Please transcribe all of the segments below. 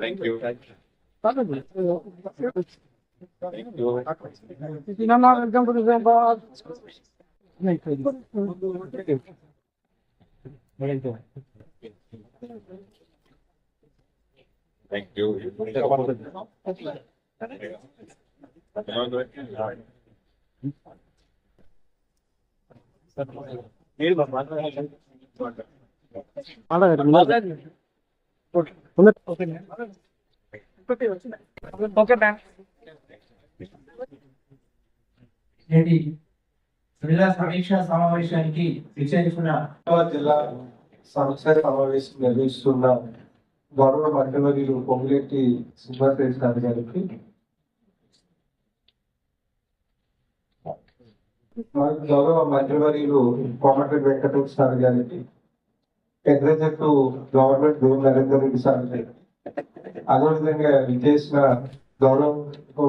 Thank you. Thank you. I'm not going to the bar. Nee, ik weet niet. Thank you. నేటి జిల్లా సమీక్ష సమావేశానికి విచ్చేసిన జిల్లా సమస్య సమావేశం నిర్వహిస్తున్న గౌరవ మంత్రివర్యులు సుబ్బారెడ్డి గారి గారికి గౌరవ మంత్రివర్యులు కోమటి వెంకటేష్ సార్ గారికి ఎగ్జిక్యూటివ్ గవర్నమెంట్ గోల్ నరేందర్ రెడ్డి సార్ గారికి అదేవిధంగా విజేసిన గౌరవ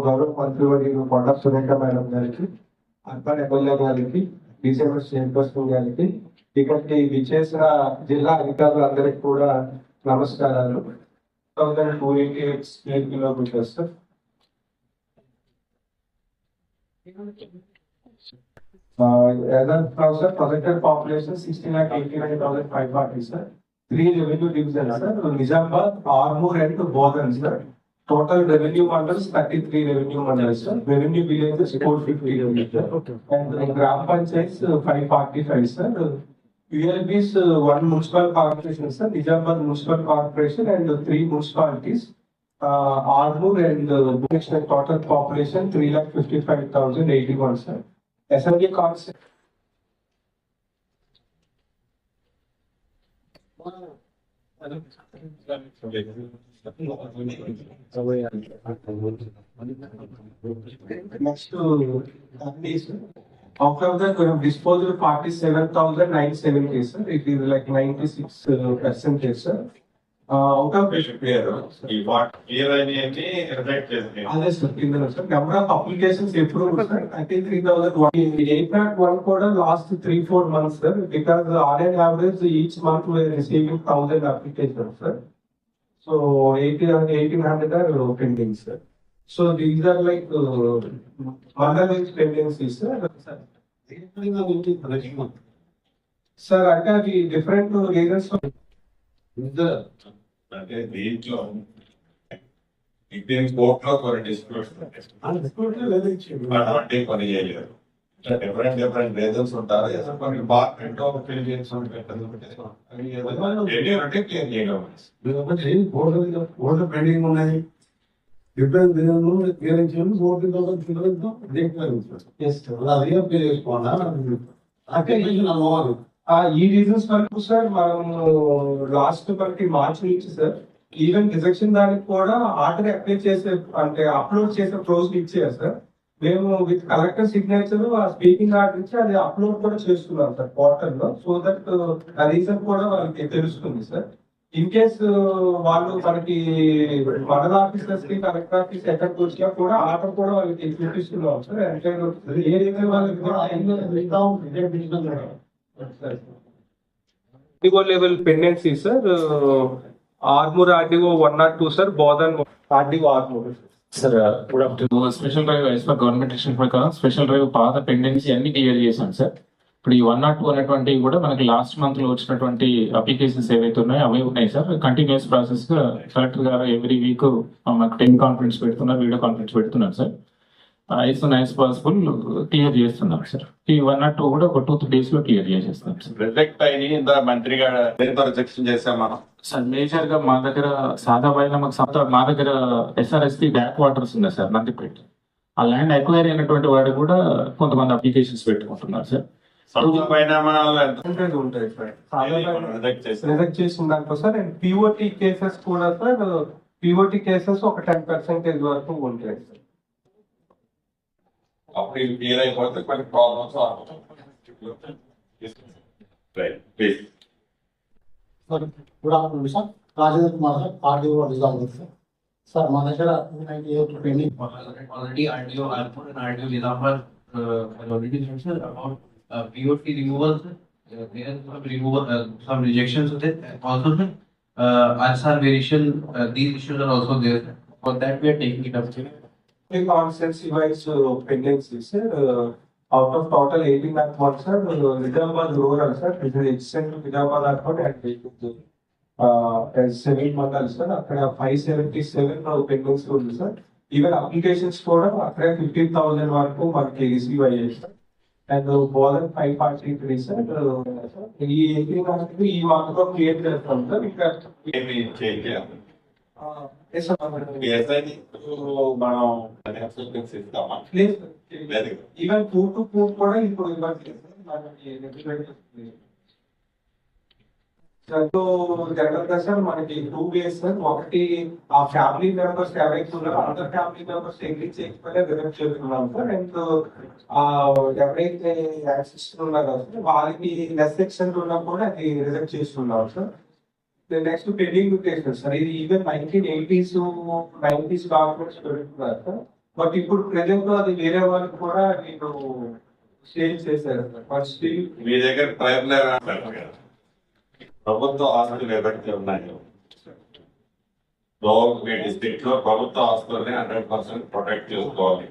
గౌరవ మంత్రివర్యులు కొండ సురేఖ మేడం గారికి అర్బన్ ఎమ్మెల్యే గారికి డిసెంబర్ చైర్పర్సన్ గారికి ఇక్కడికి విజేసిన జిల్లా అధికారులందరికీ కూడా నమస్కారాలు. Thousand two eighty eight square kilometers sir projected population sixty lakh eighty nine thousand five forty sir. Three revenue division sir. Nizamabad Armoor and Bodhan sir. Total revenue mandals thirty three revenue mandals sir. Revenue villages four fifty and gram panchayat five forty five sir ULBs one municipal corporation sir Nizamabad municipal corporation and three municipalities Armoor and total population three lakh fifty five thousand eighty one sir assembly concept Next to is out of that we have thousand nine seventy sir. It is like ninety six percentage sir. Uh, out of పేరు ఈ what clear అనేది reject చేసి అదే sir కింద sir number of applications approve sir thirty three thousand one eight nought one కూడా last three four months sir because on and average each month receiving thousand application sir so eighty eighteen hundred are pending sir so these are like mandal wise pendencies sir sir అంటే అవి different reasons అంటే దీంట్లో Indian కోర్ట్లో కొన్ని disputes చేయలేరు different different reasons ఉంటారు. కొన్ని department clearance అంటే clear చేయడం బోర్డు పెండింగ్ ఉన్నాయి. డిఫరెంట్ విధానంలో క్లియరెన్స్ చేయాలి బోర్డు పిల్లలతో ఎస్ సార్ అది అప్లై చేసుకోండి ఈ రీజన్స్ వరకు సార్ మనం లాస్ట్ మనకి మార్చ్ నుంచి సార్ ఈవెన్ రిజెక్షన్ దానికి కూడా ఆర్డర్ అప్లై చేసే అంటే అప్లోడ్ చేసే ప్రోస్ ఇచ్చారు సార్ మేము విత్ కలెక్టర్ సిగ్నేచర్ ఆ స్పీకింగ్ ఆర్డర్ ఇచ్చి అది అప్లోడ్ కూడా చేస్తున్నాం సార్ పోర్టల్లో. సో దట్ ఆ రీజన్ కూడా వాళ్ళకి తెలుస్తుంది సార్ ఇన్ కేస్ వాళ్ళు మనకి మండల ఆఫీసర్స్కి కలెక్టర్ ఆఫీస్ ఎక్కడికి వచ్చినా కూడా ఆర్డర్ కూడా వాళ్ళకి చూపిస్తున్నాం సార్ వాళ్ళకి level pendency sir Armoor ఆర్డిగో one not two sir Bodhan ఆర్డిగో Armoor sir good afternoon special drive government decision ప్రకారం స్పెషల్ డ్రైవ్ పాత పెండెన్సీ అన్ని క్లియర్ చేశాం సార్ ఇప్పుడు ఈ వన్ నాట్ టూ అనేటువంటివి కూడా మనకి లాస్ట్ మంత్లో వచ్చినటువంటి అప్లికేషన్స్ ఏవైతే ఉన్నాయో అవే ఉన్నాయి సార్. కంటిన్యూస్ ప్రాసెస్గా కలెక్టర్ గారు ఎవ్రీ వీక్ మాకు టెన్ కాన్ఫరెన్స్ పెడుతున్నారు వీడియో కాన్ఫరెన్స్ పెడుతున్నారు sir. It's nice possible clear చేస్తున్నాం సార్. ఈ వన్ నాట్ టూ కూడా ఒక టూ త్రీ డేస్లో క్లియర్ చేసేస్తాం సార్. రిజెక్ట్ అయ్యి ఇంత మంత్రి రిజెక్షన్ చేసాం మనం? సార్ మేజర్గా మా దగ్గర సాదా పైన మాకు మా దగ్గర ఎస్ఆర్ఎస్పి బ్యాక్ వాటర్స్ ఉన్నాయి సార్ నందిపేట. ఆ ల్యాండ్ ఎక్వైర్ అయినటువంటి వాడు కూడా కొంతమంది అప్లికేషన్స్ పెట్టుకుంటున్నారు సార్. సరుకుల పరిణామాలు ఎంత హండ్రెడ్ ఉంటాయి సార్. రిజెక్ట్ చేసాం? రిజెక్ట్ చేసిన దాంట్లో సార్ అండ్ పిఓటి కేసెస్ కూడా సార్ పిఓటి కేసెస్ ఒక టెన్ పర్సెంటేజ్ వరకు ఉంటాయి సార్. అప్పుడు ఇది క్లియర్ అయిపోతే కొన్ని problems right please sir good afternoon sir. Rajendra Kumar sir RDO Nizamabad sir. Sir మా దగ్గర two ninety eight pending. already RDO Alpha and RDO Nizamabad uh, has already mentioned about uh, POT removals. Uh, there are some removal, uh, some rejections with it. Also, uh, Ansar variation, uh, these issues are also there. For that, we are taking it up. The constancy wise uh, pendency, sir, uh, out of total eighteen lakh one, sir, uh, Nizamabad rural, sir, it is extend to Nizamabad airport and take it to uh, as seven mandal sir అక్కడ five seventy seven pendings ఉంది sir even applications కూడా అక్కడ fifteen thousand వరకు మనకి receive అయ్యాయి sir and బోలర్ five forty three sir ఈ eighteen అనేది ఈ లో క్లియర్ చేస్తాం సార్ ఇంకా ఈవెన్ ఫుడ్ టు ఫుడ్ కూడా ఇప్పుడు ఇవ్వట్లేదు మనకి జనరల్గా సార్ మనకి టూ వేస్ సార్. ఒకటి ఆ ఫ్యామిలీ మెంబర్స్ ఎవరైతే ఉన్నారో అందర్ ఫ్యామిలీ మెంబర్స్ ఎంట్రీ చేయకపోతే రిజెక్ట్ చేస్తున్నాం సార్. అండ్ ఆ ఎవరైతే యాక్సెస్ ఉన్నారో సార్ వాళ్ళకి లెస్ సెక్షన్ ఉన్నా కూడా అది రిజెక్ట్ చేస్తున్నాం sir. Next pending cases sir. ఇది even nineteen eighties nineties documents పెడుతున్నారు సార్. బట్ ఇప్పుడు ప్రెసెంట్ అది వేరే వాళ్ళకి కూడా నేను సేల్ చేశారు సార్. బట్ స్టిల్ మీ దగ్గర ప్రయత్నం ప్రభుత్వ ఆస్తులు ఎవరికి ఉన్నాయో. లో మీ డిస్ట్రిక్ట్లో ప్రభుత్వ ఆస్తుల్ని హండ్రెడ్ పర్సెంట్ ప్రొటెక్ట్ చేసుకోవాలి.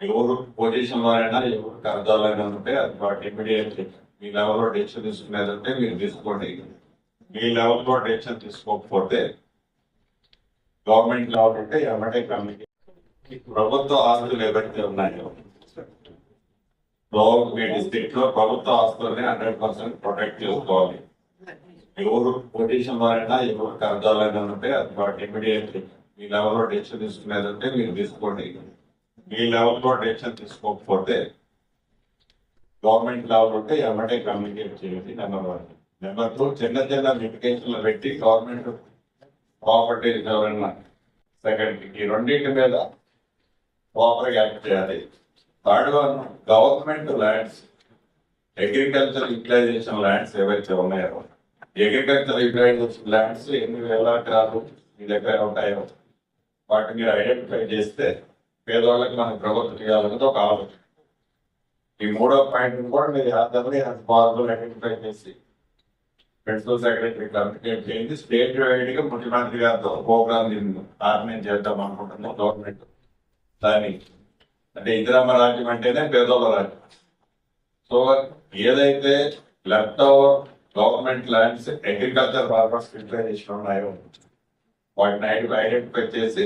ఎవరు పొజిషన్ లోనైనా ఎవరు కర్దాలైనా ఉంటే అది వాటి ఇమీడియట్లీ మీ లెవెల్లో డెసిషన్ తీసుకునేదంటే మీరు తీసుకోండి. మీ లెవెల్లో డెసిషన్ తీసుకోకపోతే గవర్నమెంట్ లెవెల్ ఉంటే ఎమ్మటే కమ్యూనిటీ ప్రభుత్వ ఆస్తులు ఎవరికి ఉన్నాయో. లో మీ డిస్ట్రిక్ట్లో ప్రభుత్వ ఆస్తుల్ని హండ్రెడ్ పర్సెంట్ ప్రొటెక్ట్ చేసుకోవాలి. ఎవరు పొజిషన్ వారైనా ఎవరు కర్దాలైనా ఉంటే అది వాటి ఇమీడియట్లీ మీ లెవెల్లో డెసిషన్ తీసుకునేదంటే మీరు తీసుకోండి. మీ లెవెల్లో డెసిషన్ తీసుకోకపోతే గవర్నమెంట్ లెవెల్ ఉంటే ఎమ్మటే కమ్యూనికేట్ చేయండి నెంబర్ వన్ నెంబర్ టూ చిన్న చిన్న లిటికేషన్లు పెట్టి గవర్నమెంట్ ప్రాపర్టీ ఎవరైనా సెకండ్ ఈ రెండింటి మీద ప్రాపర్ యాక్ట్ చేయాలి. Third one government lands agriculture utilization lands ఏవైతే ఉన్నాయో అగ్రికల్చర్ యూటిలైజేషన్ ల్యాండ్స్ ఎన్ని వేల ఎకరాలు మీ దగ్గర ఉంటాయో వాటిని మీరు ఐడెంటిఫై చేస్తే పేదవాళ్ళకి మనం ప్రభుత్వం చేయాలన్నది ఒక ఆలోచన. ఈ మూడో పాయింట్ కూడా మీరు యాదవ్ని యాజ్ ఐడెంటిఫై చేసి ప్రిన్సిపల్ సెక్రటరీ కమ్యూనికేట్ చేయండి. స్టేట్ వైడ్గా ముఖ్యమంత్రి గారితో ప్రోగ్రామ్ ఆర్గనైజ్ చేద్దాం అనుకుంటున్నాం గవర్నమెంట్ దాన్ని అంటే ఇందిరామ రాజ్యం అంటేనే పేదోళ్ళ రాజ్యం. సో ఏదైతే left over government lands agriculture purpose utilization ఉన్నాయో వాటిని ఐడెంటిఫై చేసి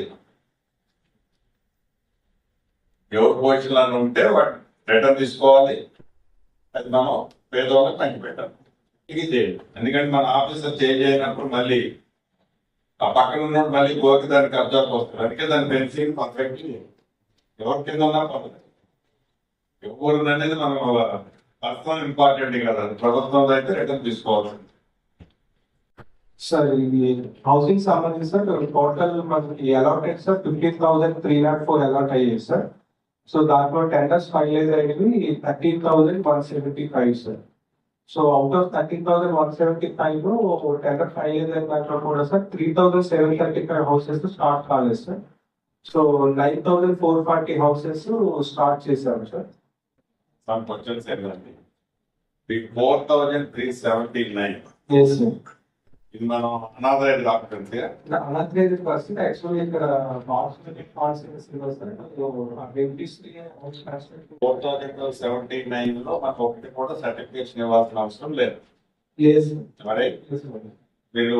ఎవరు పోషణలు ఉంటే వాటిని రిటర్న్ తీసుకోవాలి. అది మనం పేదవాళ్ళకి పంచి పెట్టాలి ఇది చేయండి. ఎందుకంటే మన ఆఫీసర్ చేంజ్ అయినప్పుడు మళ్ళీ ఆ పక్కన ఉన్నప్పుడు మళ్ళీ గోకి దానికి అబ్జర్వ్ వస్తుంది అందుకే దాని పెన్సిల్ పర్ఫెక్ట్ ఎవరి కింద ఉన్నా పర్లేదు ఎవరు అనేది మనం పర్సనల్ ఇంపార్టెంట్ కదా. ప్రభుత్వం అయితే రిటర్న్ తీసుకోవాలి సార్ ఇది హౌసింగ్ సంబంధించి సార్ టోటల్ మనకి allotted sir fifteen thousand three nought four allot అయ్యాయి సార్ సో దాంట్లో టెండర్స్ ఫైనలైజ్ అయినవి thirteen thousand one seventy five sir so out of thirteen thousand one seventy ఫైవ్లో టెండర్ ఫైనలైజ్ అయిన దాంట్లో కూడా sir three thousand seven thirty five houses start కాలేదు sir so nine thousand four forty houses start చేశారు sir some questions ఏంటంటే the four thousand three seventy nine ఇది మనం unauthorised occupancy unauthorised person actually ఇక్కడ four thousand seventy నైన్లో మనకు ఒకటి కూడా సర్టిఫికేషన్ ఇవ్వాల్సిన అవసరం లేదు. మరి?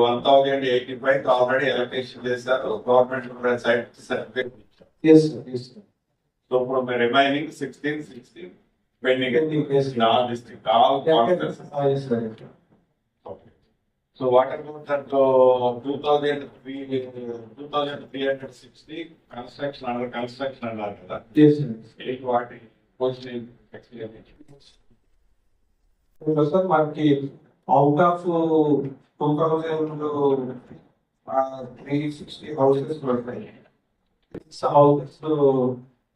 One thousand eighty five already ఎలక్ట్రేషన్ చేశారు. గవర్నమెంట్ సైట్ సర్టిఫికేట్ ఇచ్చారు. సో ఇప్పుడు remaining sixteen sixteen Pending, yes. In all district all conference yes sir So what about that uh, two thousand three, two thousand three hundred sixty construction under construction అన్నారు కదా yes sir ఏంటి వాటి posting experience sir మనకి out of two thousand three sixty houses పడతాయి houses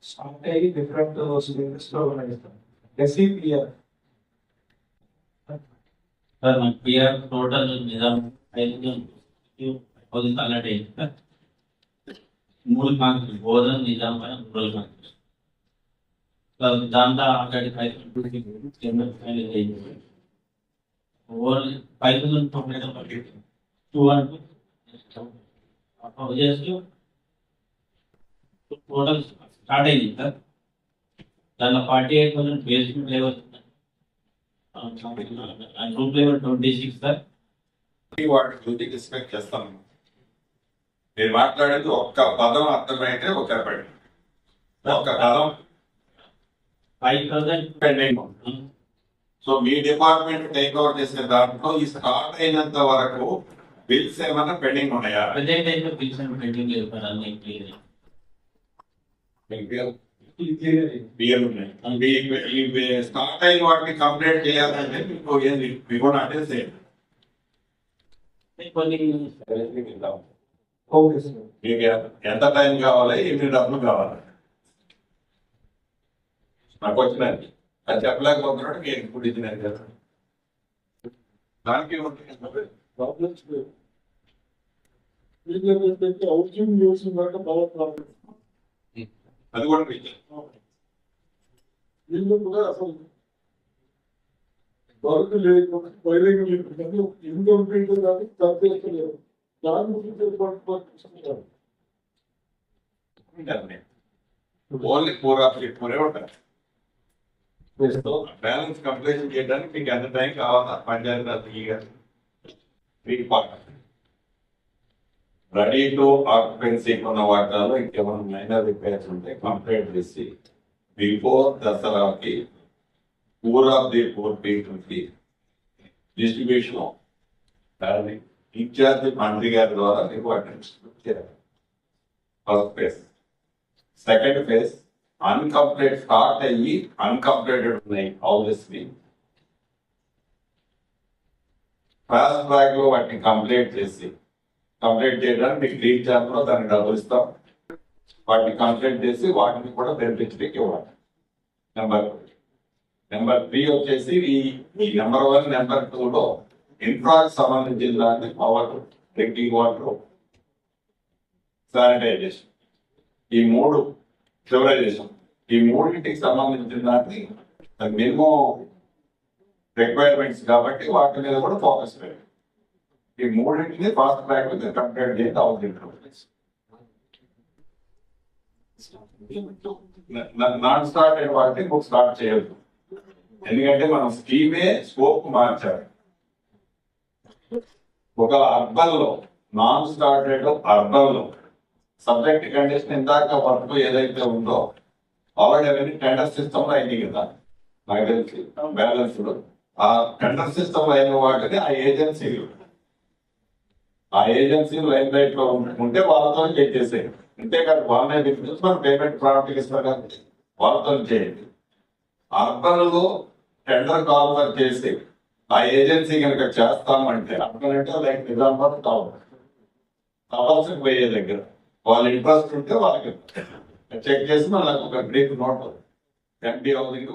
start అయ్యి different స్టేజెస్లో ఉన్నాయి sir SEPR sir మన పిఆర్ టోటల్ నిజాం ఐదు పది అలర్ట్ అయింది సార్ మూడు మార్కులు బోధన నిజాం పైన మూడు మార్కులు సార్ దాంట్లో అక్కడికి ఐదు అయింది only five thousand two hundred చేస్తూ టోటల్ స్టార్ట్ అయింది సార్ దాంట్లో forty eight percent basement level group level twenty six sir. వాటి గురించి డిస్కస్ చేస్తాను మీరు మాట్లాడేది ఒక్క పదం అర్థమైతే ఒక చెప్పండి ఒక్క పదం ఫైవ్ థౌసండ్. పెండింగ్ సో మీ డిపార్ట్మెంట్ టేక్ ఓవర్ చేసే దాంట్లో ఈ స్టార్ట్ అయినంత వరకు బిల్స్ ఏమైనా పెండింగ్ ఉన్నాయా? ప్రజెంట్ అయితే బిల్స్ అండ్ పెండింగ్ లేదు సార్ అన్ని క్లియర్. బియ్యం ఉన్నాయి మీ- ఈ స్టార్ట్ అయిన వాటిని కంప్లీట్ చేయాలంటే మీకు ఏంది మీకు అంటే సేమ్ కొన్ని ఓకే సార్ మీకు ఎంత టైం కావాలి ఎన్ని డబ్బులు కావాలి? నాకు వచ్చినది అది చెప్పలేకపోతున్నాడు నేను ఇప్పుడు ఇచ్చినది కదా. దానికి ఏముంటుంది? ప్రాబ్లమ్స్ ఏంటంటే హౌసింగ్ చేసిందంటే బాగా ప్రాబ్లం అది కూడా మీకు వీళ్ళు కూడా అసలు వరకు లేకుండా వైరింగ్ లేకుండా ఇంట్లో ఉంటుంది కానీ తప్పలేదు దాని గురించి పట్టుకుంటున్నారు ఓన్లీ ఫోర్ ఆఫ్ ఫోరే ఉంటారు బ్యాలెన్స్ కంప్లీషన్ చేయడానికి మీకు ఎంత టైం కావాలా పంచాయతీ గారు three part ready to occupancy ఉన్న వాటాలో ఇంకేమైనా మైనర్ రిపేర్స్ ఉంటే కంప్లీట్ చేసి బిఫోర్ దసరాకి పూర్ ఆఫ్ ది పూర్ పీపుల్కి డిస్ట్రిబ్యూషన్ దాన్ని ఇన్ఛార్జ్ మంత్రి గారి ద్వారా మీకు వాటిని first phase second phase incomplete start అయ్యి అన్కంప్లీటెడ్ ఉన్నాయి ఆబ్వియస్లీ ఫాస్ట్ ట్రాక్లో వాటిని కంప్లీట్ చేసి కంప్లీట్ చేయడానికి మీకు గ్రీన్ ఛార్జ్ దాన్ని దానికి డబ్బులు ఇస్తాం. వాటిని కంప్లీట్ చేసి వాటిని కూడా బెనిఫిట్స్కి ఇవ్వాలి. నెంబర్ నెంబర్ త్రీ వచ్చేసి ఈ ఈ నెంబర్ వన్ నెంబర్ టూలో ఇన్ఫ్రాకి సంబంధించిన దాన్ని పవర్ డ్రింకింగ్ వాటర్ శానిటైజేషన్ ఈ మూడు సివిలైజేషన్ ఈ మూడింటికి సంబంధించిన దాన్ని మినిమం రిక్వైర్మెంట్స్ కాబట్టి వాటి మీద కూడా ఫోకస్ పెట్టాం ఈ మూడింటిని ఫాస్ట్ ట్రాక్ మీద కంప్లీట్ చేసి అవసరం నాన్ స్టార్ట్ అయిన వాటిని ఇంకొక స్టార్ట్ చేయొద్దు. ఎందుకంటే మనం స్కీమే స్కోప్ మార్చాలి. ఒక అర్బన్లో నాన్ స్టార్టెడ్ అర్బన్లో సబ్జెక్ట్ కండిషన్ ఇందాక వర్క్ ఏదైతే ఉందో ఆల్రెడీ అవన్నీ టెండర్ సిస్టమ్లో అయింది కదా. నాకు తెలిసి బ్యాలెన్స్ ఆ టెండర్ సిస్టమ్ అయిన వాటిని ఆ ఏజెన్సీలు ఆ ఏజెన్సీలు లైన్ లైట్లో ఉంటే వాళ్ళతో చేసేసేయండి అంతేకాదు వాళ్ళనే తీసుకొచ్చి మనం పేమెంట్ ప్రాడక్ట్ ఇస్తారు కాబట్టి వాళ్ళతో చేయండి. అర్బన్లో టెండర్ కాల్ చేసి ఆ ఏజెన్సీ కనుక చేస్తామంటే అర్బన్ అంటే లైక్ నిజామాబాద్ టౌన్ టవర్స్ పోయే దగ్గర వాళ్ళ ఇంట్రెస్ట్ ఉంటే వాళ్ళకి చెక్ చేసి మనకు ఒక బ్రీఫ్ నోట్ ఎంపీ హౌసింగ్